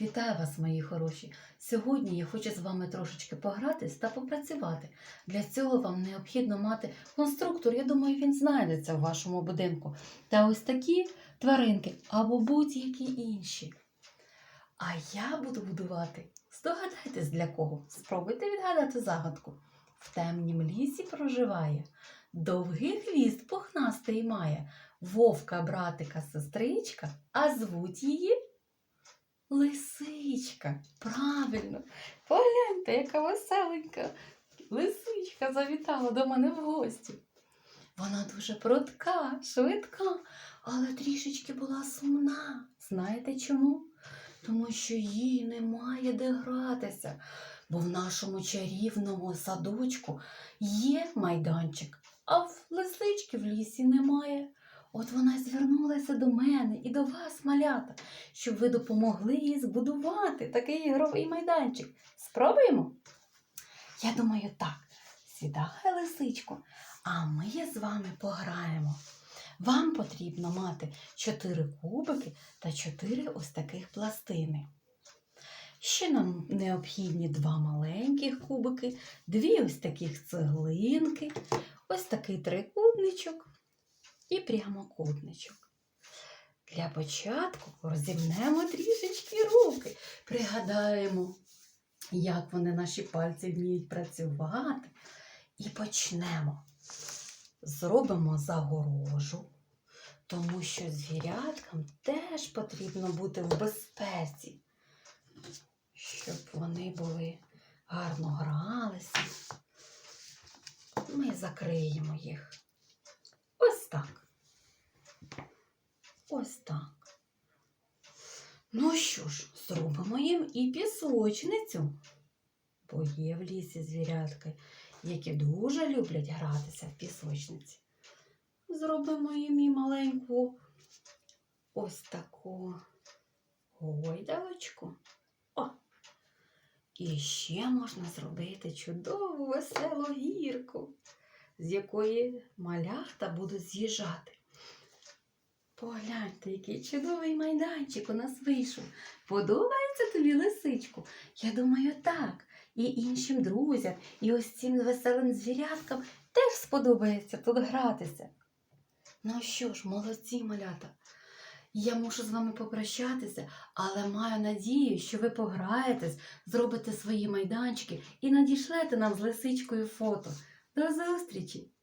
Вітаю вас, мої хороші! Сьогодні я хочу з вами трошечки погратись та попрацювати. Для цього вам необхідно мати конструктор. Я думаю, він знайдеться в вашому будинку. Та ось такі тваринки або будь-які інші. А я буду будувати. Здогадайтесь для кого? Спробуйте відгадати загадку. В темнім лісі проживає, довгий хвіст пухнастий має, вовка, братика, сестричка, а звуть її Лисичка. Правильно. Погляньте, яка веселенька. Лисичка завітала до мене в гості. Вона дуже прудка, швидка, але трішечки була сумна. Знаєте чому? Тому що їй немає де гратися, бо в нашому чарівному садочку є майданчик, а в лисички в лісі немає. От вона звернулася до мене і до вас, малята, щоб ви допомогли їй збудувати такий ігровий майданчик. Спробуємо? Я думаю, так. Сідає лисичко, а ми з вами пограємо. Вам потрібно мати 4 кубики та 4 ось таких пластини. Ще нам необхідні два маленьких кубики, дві ось таких цеглинки, ось такий трикутничок і прямокутничок. Для початку розімнемо трішечки руки, пригадаємо, як вони наші пальці вміють працювати. І почнемо. Зробимо загорожу, тому що звіряткам теж потрібно бути в безпеці, щоб вони були гарно гралися. Ми закриємо їх. Ось так. Ось так. Ну що ж, зробимо їм і пісочницю. Бо є в лісі звірятки, які дуже люблять гратися в пісочниці. Зробимо їм і маленьку ось таку гойдалочку. О! І ще можна зробити чудову веселу гірку з якої малята будуть з'їжджати. Погляньте, який чудовий майданчик у нас вийшов. Подобається тобі лисичку? Я думаю, так. І іншим друзям, і ось цим веселим звіряткам теж сподобається тут гратися. Ну що ж, молодці малята. Я мушу з вами попрощатися, але маю надію, що ви пограєтесь, зробите свої майданчики і надішлете нам з лисичкою фото. До зустрічі!